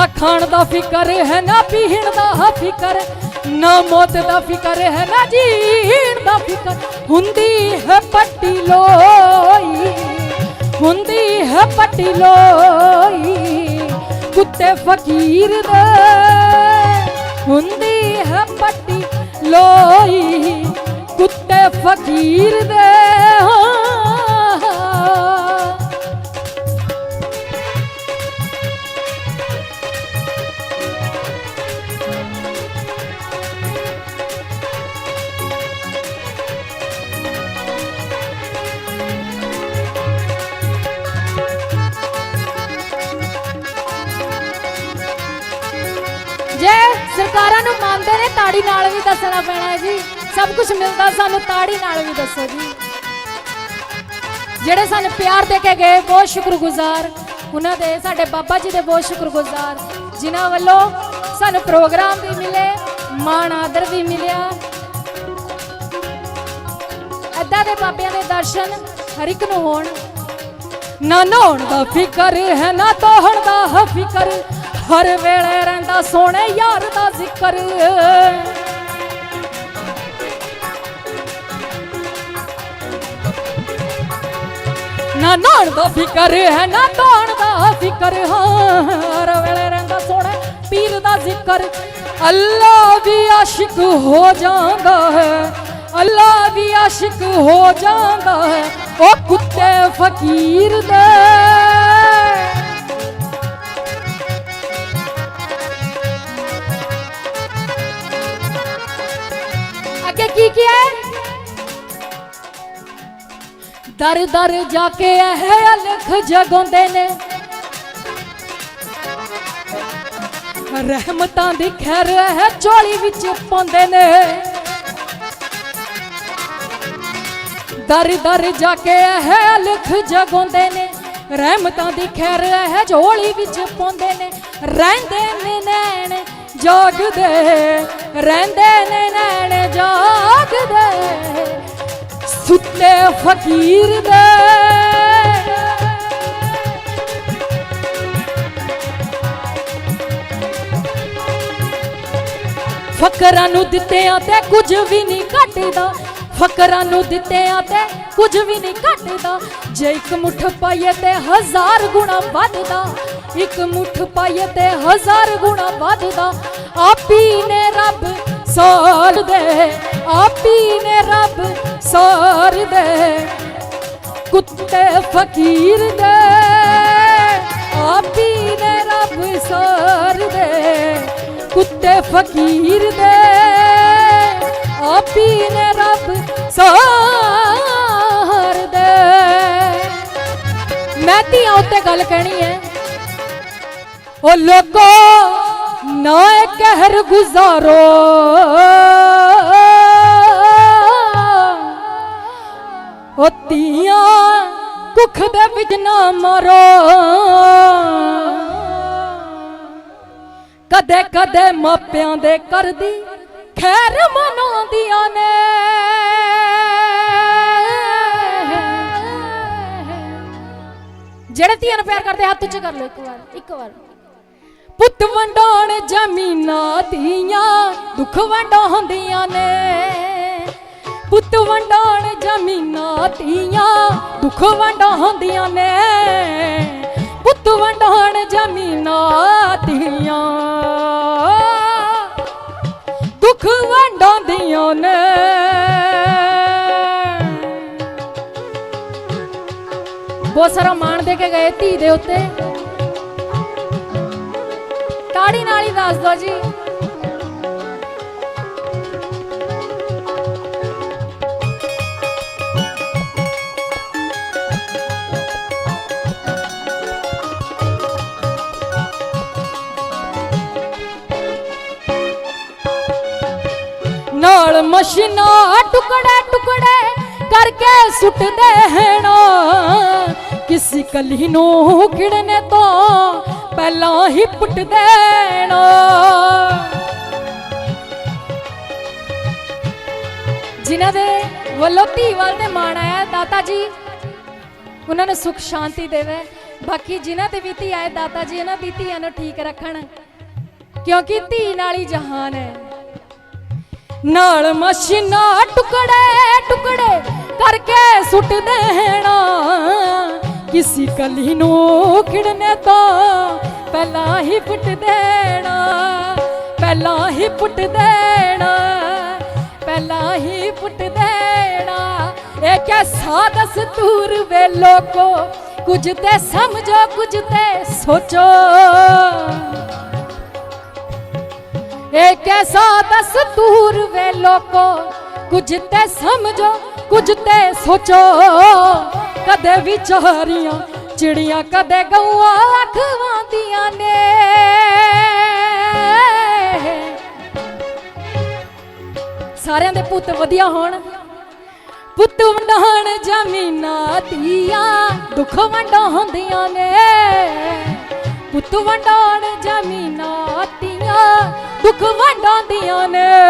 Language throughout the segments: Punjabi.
ਨਾ ਖਾਣ ਦਾ ਫਿਕਰ ਹੈ, ਨਾ ਪੀਣ ਦਾ ਫਿਕਰ, ਨਾ ਮੌਤ ਦਾ ਫਿਕਰ ਹੈ, ਨਾ ਜੀਣ ਦਾ ਫਿਕਰ। ਹੁੰਦੀ ਹੈ ਪੱਟੀ ਲੋਈ, ਹੁੰਦੀ ਹੈ ਪੱਟੀ ਲੋਈ, ਕੁੱਤੇ ਫਕੀਰ ਦੇ। ਹੁੰਦੀ ਹੈ ਪੱਟੀ ਲੋਈ, ਕੁੱਤੇ ਫਕੀਰ ਦੇ। ਹਾਂ ਤਾੜੀ ਨਾਲ ਵੀ ਦੱਸਣਾ ਪੈਣਾ ਜੀ। ਸਭ ਕੁਝ ਮਿਲਦਾ ਸਾਨੂੰ ਤਾੜੀ ਨਾਲ ਵੀ ਦੱਸੋ ਜੀ। ਜਿਹੜੇ ਸਾਨੂੰ ਪਿਆਰ ਦੇ ਕੇ ਗਏ, ਬਹੁਤ ਸ਼ੁਕਰਗੁਜ਼ਾਰ। ਉਹਨਾਂ ਦੇ, ਸਾਡੇ ਬਾਬਾ ਜੀ ਦੇ ਬਹੁਤ ਸ਼ੁਕਰਗੁਜ਼ਾਰ। ਜਿਨ੍ਹਾਂ ਵੱਲੋਂ ਸਾਨੂੰ ਪ੍ਰੋਗਰਾਮ ਵੀ ਮਿਲੇ, ਮਾਣ ਆਦਰ ਵੀ ਮਿਲਿਆ। ਅੱਦਾ ਦੇ ਬਾਬਿਆਂ ਦੇ ਦਰਸ਼ਨ ਹਰ ਇੱਕ ਨੂੰ ਹੋਣ। ਨਾ ਨਹਾਉਣ ਦਾ ਫਿਕਰ ਹੈ, ਨਾ ਤੋਹਣ ਦਾ ਫਿਕਰ। ਹਰ ਵੇਲੇ ਰਹਿੰਦਾ ਸੋਹਣੇ ਯਾਰ ਦਾ ਜ਼ਿਕਰ। ਨਾ ਨਹਾਉਣ ਦਾ ਫਿਕਰ ਹੈ, ਨਾ ਧੋਣ ਦਾ ਫਿਕਰ ਹਰ ਵੇਲੇ ਰਹਿੰਦਾ ਸੋਹਣੇ, ਪੀਰ ਦਾ ਜ਼ਿਕਰ। ਅੱਲਾ ਵੀ ਆਸ਼ਿਕ ਹੋ ਜਾਂਦਾ ਹੈ, ਅੱਲਾ ਵੀ ਆਸ਼ਿਕ ਹੋ ਜਾਂਦਾ ਹੈ ਉਹ ਕੁੱਤੇ ਫਕੀਰ ਦੇ। ਅੱਗੇ ਕੀ ਕੀ ਹੈ? ਦਰ ਦਰ ਜਾ ਕੇ ਇਹ ਅਲਖ ਜਗਾਉਂਦੇ ਨੇ। ਰਹਿਮਤਾਂ ਦੀ ਖੈਰ ਹੈ ਝੋਲੀ ਵਿੱਚ ਪਾਉਂਦੇ ਨੇ। ਦਰ ਦਰ ਜਾ ਕੇ ਇਹ ਅਲਖ ਜਗਾਉਂਦੇ ਨੇ। ਰਹਿਮਤਾਂ ਦੀ ਖੈਰ ਹੈ ਝੋਲੀ ਵਿੱਚ ਪਾਉਂਦੇ ਨੇ। ਰਹਿੰਦੇ ਨੇ ਨੈਣ, ਜਾਗਦੇ। ਰਹਿੰਦੇ ਨੇ ਨੈਣ, ਜਾਗਦੇ। ਸੁੱਤੇ ਫਕੀਰ ਦੇ। ਫਕਰਾਂ ਨੂੰ ਦਿੱਤਿਆਂ ਤੇ ਕੁਝ ਵੀ ਨਹੀਂ ਘਟਦਾ। ਫਕਰਾਂ ਨੂੰ ਦਿੱਤਿਆਂ ਤੇ ਕੁਝ ਵੀ ਨਹੀਂ ਘਟਦਾ। ਜੇ ਇੱਕ ਮੁੱਠ ਪਾਈਏ ਤੇ ਹਜ਼ਾਰ ਗੁਣਾ ਵੱਧਦਾ। ਇੱਕ ਮੁੱਠ ਪਾਈਏ ਤੇ ਹਜ਼ਾਰ ਗੁਣਾ ਵੱਧਦਾ। ਆਪੀ ਨੇ ਰੱਬ ਸਾਰ ਦੇ, ਆਪੀ ਨੇ ਰੱਬ ਸਾਰ ਦੇ। ਕੁੱਤੇ ਫਕੀਰ ਦੇ, ਆਪੀ ਨੇ ਰੱਬ ਸਾਰ ਦੇ। ਕੁੱਤੇ ਫਕੀਰ ਦੇ, ਆਪੀ ਨੇ ਰੱਬ ਸਾਰ ਦੇ। ਮੈਂ ਧੀਆਂ ਉੱਤੇ ਗੱਲ ਕਹਿਣੀ ਹੈ। ਉਹ ਲੋਕੋ ਨਾ ਕਹਿਰ ਗੁਜ਼ਾਰੋ। ਉਹ ਧੀਆਂ, ਕੁੱਖ ਦੇ ਵਿੱਚ ਨਾ ਮਰੋ। ਕਦੇ ਕਦੇ ਮਾਪਿਆਂ ਦੇ ਕਰਦੀ ਖੈਰ ਮਨਾਉਂਦੀਆਂ ਨੇ। ਜਿਹੜੇ ਧੀਆਂ ਨੂੰ ਪਿਆਰ ਕਰਦੇ, ਹੱਥ ਉੱਚ ਕਰ ਲਓ ਇੱਕ ਵਾਰ ਇੱਕ ਵਾਰ। ਪੁੱਤ ਵੰਡਾਉਣ ਜ਼ਮੀਨਾਂ ਦੀਆਂ ਦੁੱਖ ਵੰਡਾਉਂਦੀਆਂ ਨੇ। ਪੁੱਤ ਵੰਡਾਉਣ ਜ਼ਮੀਨਾਂ ਦੀਆਂ ਦੁੱਖ ਵੰਡਾਉਂਦੀਆਂ ਨੇ। ਪੁੱਤ ਵੰਡਾਉਣ ਜ਼ਮੀਨਾਂ ਦੀਆਂ ਦੁੱਖ ਵੰਡਾਉਂਦੀਆਂ ਨੇ। ਬਹੁਤ ਸਾਰਾ ਮਾਣ ਦੇ ਕੇ ਗਏ ਧੀ ਦੇ ਉੱਤੇ। ਤਾੜੀ ਨਾਲ ਹੀ ਦੱਸ ਦੋ ਜੀ। ਨਾਲ ਮਸ਼ੀਨਾਂ ਟੁਕੜੇ ਟੁਕੜੇ ਕਰਕੇ ਸੁੱਟਦੇ ਹਨ। ਕਿਸੇ ਕਲੀ ਨੂੰ ਖਿੜਨੇ ਤੋਂ ਪਹਿਲਾਂ ਹੀ ਪੁੱਟ ਦੇਣਾ। ਜਿਨ੍ਹਾਂ ਦੇ ਵੱਲੋਂ ਧੀ ਤੇ ਮਾਣ ਆਇਆ, ਦਾਤਾ ਜੀ, ਉਹਨਾਂ ਨੂੰ ਸੁਖ ਸ਼ਾਂਤੀ ਦੇਵੇ। ਬਾਕੀ ਜਿਨ੍ਹਾਂ ਤੇ ਵੀ ਧੀ ਆਏ, ਦਾਤਾ ਜੀ, ਇਹਨਾਂ ਦੀ ਧੀਆਂ ਨੂੰ ਠੀਕ ਰੱਖਣ। ਕਿਉਂਕਿ ਧੀ ਨਾਲ ਹੀ ਜਹਾਨ ਹੈ। ਨਾਲ ਮਸ਼ੀਨਾ ਟੁਕੜੇ ਟੁਕੜੇ ਕਰਕੇ ਸੁੱਟ ਦੇਣਾ। ਕਿਸੇ ਕਲੀ ਨੂੰ ਖਿੜਨੇ ਤੋਂ ਪਹਿਲਾਂ ਹੀ ਪੁੱਟ ਦੇਣਾ, ਪਹਿਲਾਂ ਹੀ ਪੁੱਟ ਦੇਣਾ, ਪਹਿਲਾਂ ਹੀ ਪੁੱਟ ਦੇਣਾ। ਇਹ ਕੈਸਾ ਦਸਤੂਰ ਵੇ ਲੋਕੋ, ਕੁਝ ਤੇ ਸਮਝੋ, ਕੁਝ ਤੇ ਸੋਚੋ। ਇਹ ਕੈਸਾ ਦਸਤੂਰ ਵੇ ਲੋਕੋ ਕੁਝ ਤੇ ਸਮਝੋ, ਕੁਝ ਤੇ ਸੋਚੋ। ਕਦੇ ਵਿਚਾਰੀਆਂ ਚਿੜੀਆਂ, ਕਦੇ ਗਊਆਂ ਅਖਵਾਂਦੀਆਂ ਨੇ। ਸਾਰਿਆਂ ਦੇ ਪੁੱਤ ਵਧੀਆ ਹੋਣ। ਪੁੱਤ ਵੰਡਾਣ ਜ਼ਮੀਨਾਂ ਦੀਆਂ ਦੁੱਖ ਵੰਡਾਂ ਹੁੰਦੀਆਂ ਨੇ। ਪੁੱਤ ਵੰਡਾਣ ਜ਼ਮੀਨਾਂ ਦੀਆਂ ਦੁੱਖ ਵੰਡਾਉਂਦੀਆਂ ਨੇ।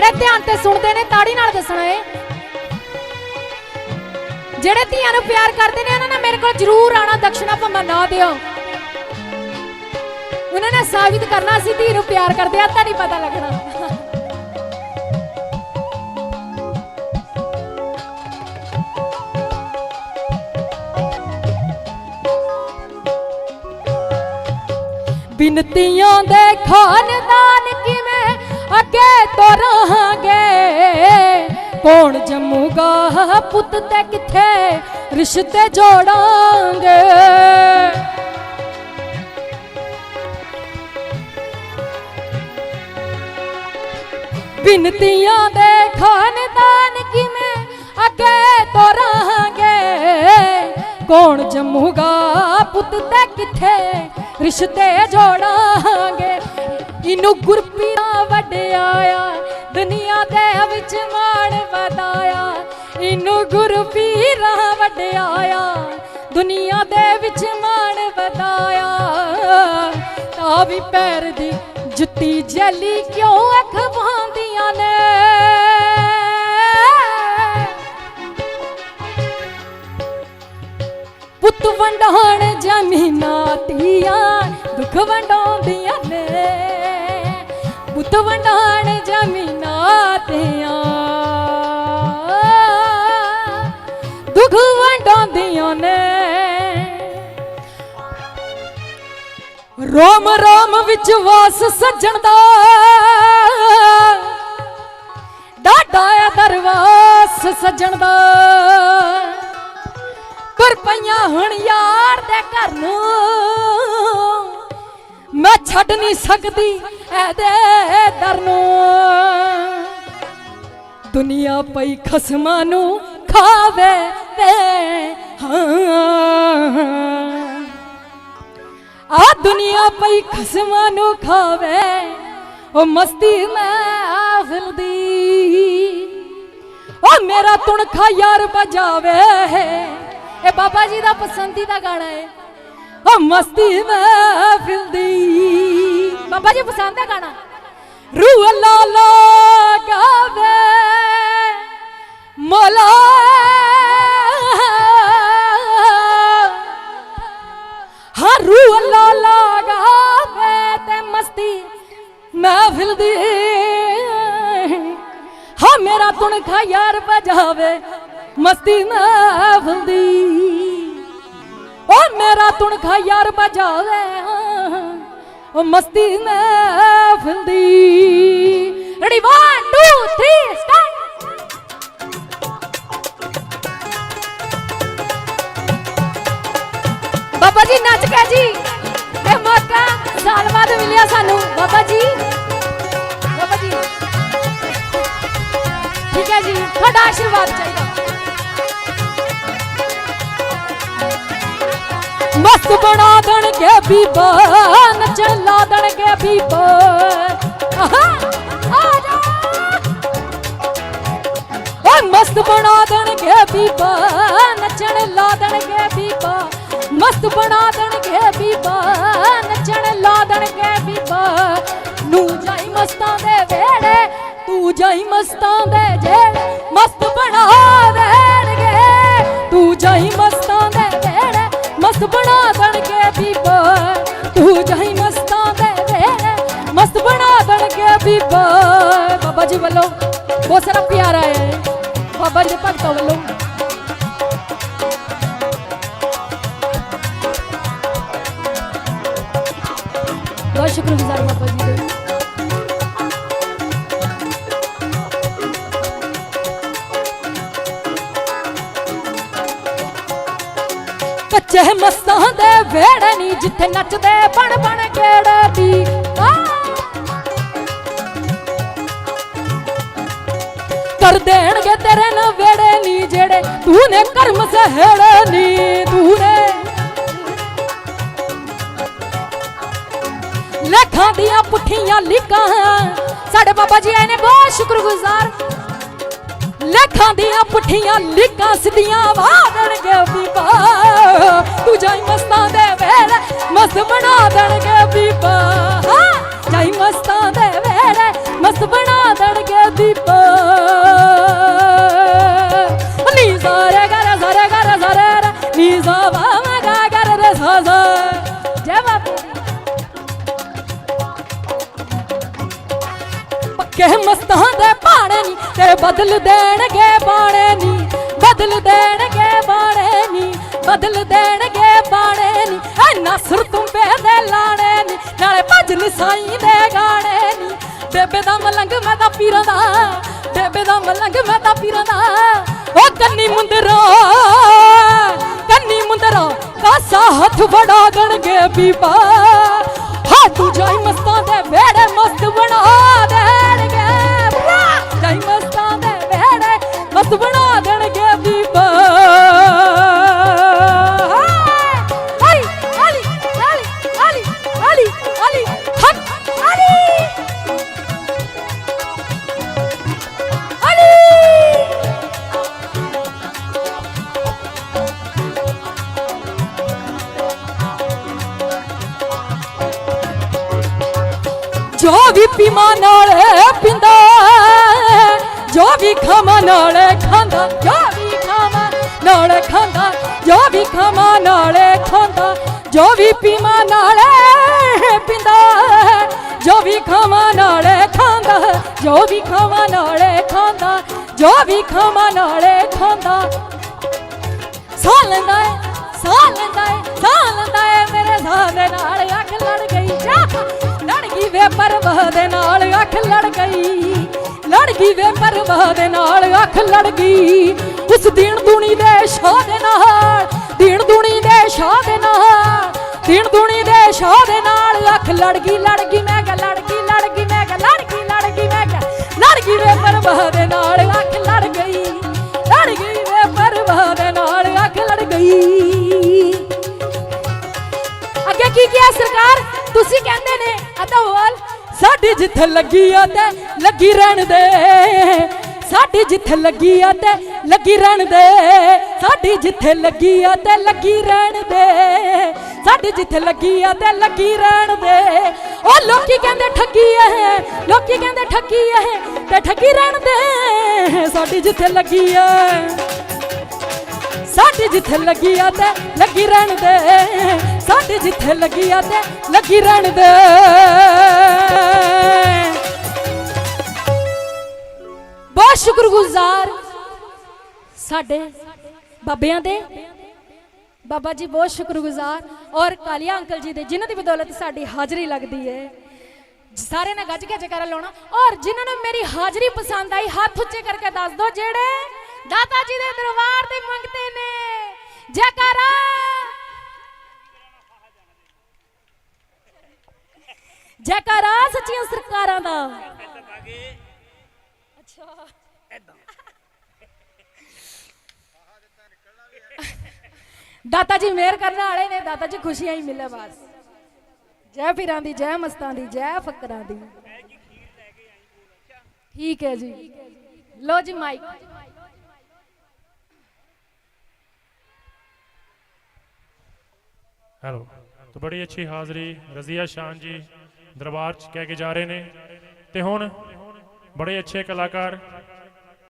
ਜਿਹੜੇ ਧਿਆਨ ਤੇ ਸੁਣਦੇ ਨੇ, ਤਾੜੀ ਨਾਲ ਦੱਸਣਾ ਏ। ਜਿਹੜੇ ਧੀਆਂ ਨੂੰ ਪਿਆਰ ਕਰਦੇ ਨੇ, ਉਹਨਾਂ ਨੇ ਮੇਰੇ ਕੋਲ ਜ਼ਰੂਰ ਆਣਾ ਦਕਸ਼ਨਾ ਭੰਮਾ ਨਾ ਦਿਓ। ਉਹਨਾਂ ਨੇ ਸਾਬਿਤ ਕਰਨਾ ਸੀ ਧੀ ਨੂੰ ਪਿਆਰ ਕਰਦੇ ਆ ਤਾਂ ਨਹੀਂ ਪਤਾ ਲੱਗਣਾ। ਬਿਨਤੀਆਂ ਦੇ ਖਾਨਦਾਨ ਕਿਵੇਂ ਅੱਗੇ ਤੁਰਾਂਗੇ ਕੌਣ ਜੰਮੂਗਾ? ਪੁੱਤ ਤੇ ਕਿੱਥੇ? ਰਿਸ਼ਤੇ ਜੋੜਾਂਗੇ। ਬਿਨਤੀਆਂ ਦੇ ਖਾਨਦਾਨ ਕਿਵੇਂ ਅੱਗੇ ਤੋਰਾਂਗੇ ਕੌਣ ਜੰਮੂਗਾ? ਪੁੱਤ ਤੇ ਕਿੱਥੇ? ਰਿਸ਼ਤੇ ਜੋੜਾਂਗੇ। ਇਹਨੂੰ ਗੁਰਪੀਰਾ ਵਡਿਆਇਆ ਦੁਨੀਆ ਦੇ ਵਿੱਚ ਮਾਣ ਵਧਾਇਆ, ਇਹਨੂੰ ਗੁਰਪੀਰਾ ਵਡਿਆਇਆ ਦੁਨੀਆ ਦੇ ਵਿੱਚ ਮਾਣ ਵਧਾਇਆ। ਤਾਂ ਵੀ ਪੈਰ ਦੀ ਜੁੱਤੀ ਜਲੀ ਕਿਉਂ ਅਖਵਾਉਂਦੀਆਂ ਨੇ? ਪੁੱਤ ਵੰਡਾਣ ਜ਼ਮੀਨਾਂ ਧੀਆਂ ਦੁੱਖ ਵੰਡਾਉਂਦੀਆਂ ਨੇ। ਪੁੱਤ ਵੰਡਾਣ ਜ਼ਮੀਨਾਂ ਧੀਆਂ ਦੁੱਖ ਵੰਡਾਉਂਦੀਆਂ ਨੇ। ਰੋਮ ਰੋਮ ਵਿੱਚ ਵਾਸ ਸੱਜਣ ਦਾ। ਡਾਡਾ ਆ ਦਰਵਾਸ ਸੱਜਣ ਦਾ। ਤੁਰ ਪਈਆਂ ਹੁਣ ਯਾਰ ਦੇ ਘਰ ਨੂੰ। ਮੈਂ ਛੱਡ ਨਹੀਂ ਸਕਦੀ ਇਹਦੇ ਦਰ ਨੂੰ। ਦੁਨੀਆ ਪਈ ਖਸਮਾਂ ਨੂੰ ਖਾਵੇ ਤੇ, ਹਾਂ। ਆ ਦੁਨੀਆ ਪਈ ਖਸਮਾਂ ਨੂੰ ਖਾਵੇ, ਉਹ ਮਸਤੀ ਮੈਂ ਫਿਲਦੀ ਉਹ ਮੇਰਾ ਤੁਣਖਾ ਯਾਰ ਬਜਾਵੇ ਇਹ ਬਾਬਾ ਜੀ ਦਾ ਪਸੰਦੀਦਾ ਗਾਣਾ ਹੈ। ਉਹ ਮਸਤੀ ਮੈਂ ਫਿਲਦੀ ਬਾਬਾ ਜੀ, ਪਸੰਦ ਹੈ ਗਾਣਾ? ਰੂਹ ਅੱਲਾ ਲਾ ਗਾਵੇ ਮੌਲਾ। ਹਰੂ ਅੱਲਾ ਲਗਾਵੇ ਤੇ ਮਸਤੀ ਮਹਿਫਿਲ ਦੀ ਹਾਂ, ਮੇਰਾ ਤੁਣਖਾ ਯਾਰ ਬਜਾਵੇ ਮਸਤੀ ਮਹਿਫਿਲ ਦੀ ਓ ਮੇਰਾ ਤੁਣਖਾ ਯਾਰ ਬਜਾਵੇ। ਓ ਮਸਤੀ ਮਹਿਫਿਲ ਦੀ। ਰੈਡੀ 1 2 3 ਸਟਾਰਟ ਬਾਬਾ ਜੀ, ਨੱਚ ਕੇ ਜੀ। ਇਹ ਮੌਕਾ ਸਾਲ ਬਾਅਦ ਮਿਲਿਆ ਸਾਨੂੰ। ਬਾਬਾ ਜੀ। ਬਾਬਾ ਜੀ। ਠੀਕ ਹੈ ਜੀ ਤੁਹਾਡਾ ਆਸ਼ੀਰਵਾਦ ਚਾਹੀਦਾ। ਮਸਤ ਬਣਾ ਦੇਣਗੇ ਬੀਬਾ, ਨੱਚਣ ਲਾ ਦੇਣਗੇ ਬੀਬਾ। ਓਏ ਮਸਤ ਬਣਾ ਦੇਣਗੇ ਬੀਬਾ, ਨੱਚਣ ਲਾ ਦੇਣਗੇ ਬੀਬਾ। ਮਸਤ ਬਣਾ ਦੇਣਗੇ ਬੀਬਾ, ਨੱਚਣ ਲਾ ਦੇਣਗੇ ਬੀਬਾ। ਨੂੰ ਜਾਈ ਮਸਤਾਂ ਦੇ ਵੇੜੇ ਤੂੰ ਜਾਈ ਮਸਤਾਂ ਦੇ ਜਿਹੜੇ ਮਸਤ ਬਣਾ ਦੇਣਗੇ ਤੂੰ ਜਾਈ ਵੱਲੋਂ ਬਹੁਤ ਸਾਰਾ ਪਿਆਰ ਆਇਆ ਹੈ। ਬਾਬਾ ਜੀ ਦੇ ਭਗਤਾਂ ਵੱਲੋਂ। ਬਹੁਤ ਸ਼ੁਕਰਗੁਜ਼ਾਰ ਬਾਬਾ ਜੀ ਦੇ। ਕੱਚੇ ਮਸਤਾਂ ਦੇ ਵੇੜੇ ਨੀ ਜਿੱਥੇ ਨੱਚਦੇ ਬਣ ਬਣ ਕਿਹੜੇ ਦੀ ਆ ਕਰ ਦੇਣਗੇ ਤੇਰੇ ਨਾਲ ਵੇੜੇ ਨਹੀਂ ਜਿਹੜੇ ਤੂੰ ਨੇ ਕਰਮ ਸਹੇੜੇ ਨਹੀਂ ਤੂੰ ਨੇ ਲੱਖਾਂ ਦੀਆਂ ਪੁੱਠੀਆਂ ਲਿਖਾਂ ਸਾਡੇ ਬਾਬਾ ਜੀ ਆਏ ਨੇ ਬਹੁਤ ਸ਼ੁਕਰਗੁਜ਼ਾਰ। ਲੱਖਾਂ ਦੀਆਂ ਪੁੱਠੀਆਂ ਲਿਖਾਂ ਸਿੱਧੀਆਂ ਵਾਦਣਗੇ ਬੀਬਾ। ਤੂੰ ਜਾਈ ਮਸਤਾਂ ਦੇ ਵੇਲੇ ਮਸਤ ਬਣਾ ਦੇਣਗੇ ਬੀਬਾ। ਜਾਈ ਮਸਤਾਂ ਦੇ ਵੇਲੇ ਮਸਤ ਬਣਾ ਦੇਣਗੇ ਬੀਬਾ ਨੀ ਸਾਰੇ ਗਰ ਸਾਰੇ ਗਰ ਸਾਰੇ ਨੀ ਜ਼ਵਾ ਮਗਾ ਗਰ ਰੇ ਸਾਜ਼ਾ ਜੈ ਬਾਬਾ ਪੱਕੇ ਮਸਤਾਂ ਦੇ ਪਾਣੇ ਨੀ ਤੇਰੇ ਬਦਲ ਦੇਣਗੇ ਬਾਣੇ ਨੀ। ਬਦਲ ਦੇਣਗੇ ਬਾਣੇ ਨੀ, ਬਦਲ ਦੇਣਗੇ ਬਾਣੇ ਨੀ। ਐ ਨਸਰ ਤੁੰਬੇ ਦੇ ਲਾਣੇ ਨੀ, ਨਾਲੇ ਭਜਨ ਸਾਈਂ ਦੇ ਗਾਣੇ ਨੀ। ਬੇਬੇ ਦਾ ਮਲੰਗ ਮੈਂ ਤਾਂ ਪੀਰਾਂ ਦਾ ਬੇਬੇ ਦਾ ਮਲੰਗ ਮੈਂ ਤਾਂ ਪੀਰਾਂ ਦਾ। ਉਹ ਕੰਨੀ ਮੁੰਦਰਾ ਕੰਨੀ ਮੁੰਦਰਾ ਕਾਸਾ ਹੱਥ ਵੜਾ ਦੇਣਗੇ ਬੀਬਾ। ਹਾਂ ਤੂੰ ਜਾਈ ਮਸਤਾਂ ਦੇ ਵੇੜੇ ਮਸਤ ਬਣਾ ਦੇਣਗੇ! ਜਾਈ ਮਸਤਾਂ ਦੇ ਵੇੜੇ ਮਸਤ ਬਣਾ ਜੋ ਵੀ ਪੀਮਾ ਨਾਲ ਪਿੰਦਾ ਜੋ ਵੀ ਖਾਮਾ ਨਾਲ ਖਾਂਦਾ, ਜੋ ਵੀ ਖਾਮਾ ਨਾਲ ਖਾਂਦਾ, ਜੋ ਵੀ ਖਾਮਾ ਨਾਲ ਖਾਂਦਾ, ਜੋ ਵੀ ਪੀਮਾ ਨਾਲ ਪਿੰਦਾ ਜੋ ਵੀ ਖਾਮਾ ਨਾਲ ਖਾਂਦਾ, ਜੋ ਵੀ ਖਾਮਾ ਨਾਲ ਖਾਂਦਾ, ਜੋ ਵੀ ਖਾਮਾ ਨਾਲ ਖਾਂਦਾ। ਸਾਹ ਲੈਂਦਾ ਏ, ਸਾਹ ਲੈਂਦਾ ਏ, ਸਾਹ ਲੈਂਦਾ ਏ, ਮੇਰੇ ਸਾਹ ਦੇ ਨਾਲ ਅੱਖ ਲੜ ਗਈ, ਜਾ। ਗਈ ਵੇ ਪਰਵਾਹ ਦੇ ਨਾਲ, ਅੱਖ ਲੜ ਗਈ। ਲੜ ਗਈ ਵੇ ਪਰਵਾਹ ਦੇ ਨਾਲ, ਅੱਖ ਲੜ ਗਈ। ਉਸ ਦੀਨ ਦੁਨੀ ਦੇ ਸ਼ਾਹ ਦੇ ਨਾਲ, ਦੀਨ ਦੁਨੀ ਦੇ ਸ਼ਾਹ ਦੇ ਨਾਲ, ਦੀਨ ਦੁਨੀ ਦੇ ਸ਼ਾਹ ਦੇ ਨਾਲ, ਅੱਖ ਲੜ ਗਈ ਲੜ ਗਈ, ਮੈਂ ਕਿਹਾ ਲੜ ਗਈ ਲੜ ਗਈ, ਮੈਂ ਕਿਹਾ ਲੜ ਗਈ ਲੜ ਗਈ, ਮੈਂ ਕਿਹਾ ਲੜ ਗਈ ਵੇ ਪਰਵਾਹ ਦੇ ਨਾਲ, ਅੱਖ ਲੜ ਗਈ। ਲੜ ਗਈ ਵੇ ਪਰਵਾਹ ਦੇ ਨਾਲ, ਅੱਖ ਲੜ ਗਈ। ਕੀ ਕਿਹਾ ਸਰਕਾਰ? ਤੁਸੀਂ ਕਹਿੰਦੇ ਨੇ ਅਦੋਵਾਲ ਸਾਡੀ ਜਿੱਥੇ ਲੱਗੀ ਆ ਤੇ ਲੱਗੀ ਰਹਿਣ ਦੇ। ਸਾਡੀ ਜਿੱਥੇ ਲੱਗੀ ਆ ਤੇ ਲੱਗੀ ਰਹਿਣ ਦੇ। ਸਾਡੀ ਜਿੱਥੇ ਲੱਗੀ ਆ ਤੇ ਲੱਗੀ ਰਹਿਣ ਦੇ। ਸਾਡੀ ਜਿੱਥੇ ਲੱਗੀ ਆ ਤੇ ਲੱਗੀ ਰਹਿਣ ਦੇ। ਉਹ ਲੋਕੀ ਕਹਿੰਦੇ ਠੱਗੀ ਐ, ਲੋਕੀ ਕਹਿੰਦੇ ਠੱਗੀ ਐ ਤੇ ਠੱਗੀ ਰਹਿਣ ਦੇ। ਸਾਡੀ ਜਿੱਥੇ ਲੱਗੀ ਐ ਸਾਡੀ ਜਿੱਥੇ ਲੱਗੀ ਆ ਤੇ ਲੱਗੀ ਰਹਿਣ ਦੇ। ਸਾਡੀ ਜਿੱਥੇ ਲੱਗੀ ਆ ਤੇ ਲੱਗੀ ਰਹਿਣ ਦੇ। ਬਹੁਤ ਸ਼ੁਕਰਗੁਜ਼ਾਰ ਸਾਡੇ ਬਾਬਿਆਂ ਦੇ। ਬਾਬਾ ਜੀ ਬਹੁਤ ਸ਼ੁਕਰਗੁਜ਼ਾਰ ਔਰ ਕਾਲੀਆ ਅੰਕਲ ਜੀ ਦੇ, ਜਿਨ੍ਹਾਂ ਦੀ ਬਦੌਲਤ ਸਾਡੀ ਹਾਜ਼ਰੀ ਲੱਗਦੀ ਹੈ ਸਾਰੇ ਨੇ ਗੱਜ ਕੇ ਜੈਕਾਰਾ ਲਾਉਣਾ। ਔਰ ਜਿਨ੍ਹਾਂ ਨੂੰ ਮੇਰੀ ਹਾਜ਼ਰੀ ਪਸੰਦ ਆਈ, ਹੱਥ ਉੱਚੇ ਕਰਕੇ ਦੱਸ ਦਿਓ ਜਿਹੜੇ ਦਾਤਾ ਜੀ ਦੇ ਦਰਬਾਰ ਤੇ ਮੰਗਤੇ ਨੇ। ਜੈਕਾਰਾ ਜੈਕਾਰਾ ਸੱਚੀਆਂ ਸਰਕਾਰਾਂ ਦਾ। ਅੱਛਾ। ਦਾਤਾ ਜੀ ਮਿਹਰ ਕਰਨ ਵਾਲੇ ਨੇ ਦਾਤਾ ਜੀ ਖੁਸ਼ੀਆਂ ਹੀ ਮਿਲੇ ਬਸ। ਜੈ ਪੀਰਾਂ ਦੀ ਜੈ ਮਸਤਾਂ ਦੀ ਜੈ ਫਕਰਾਂ ਦੀ। ਠੀਕ ਹੈ ਜੀ। ਲੋ ਜੀ ਮਾਈਕ। ਹੈਲੋ। ਤਾਂ ਬੜੀ ਅੱਛੀ ਹਾਜ਼ਰੀ ਰਜ਼ੀਆ ਸ਼ਾਨ ਜੀ। ਦਰਬਾਰ ਚ ਕਹਿ ਕੇ ਜਾ ਰਹੇ ਨੇ। ਤੇ ਹੁਣ ਬੜੇ ਅੱਛੇ ਕਲਾਕਾਰ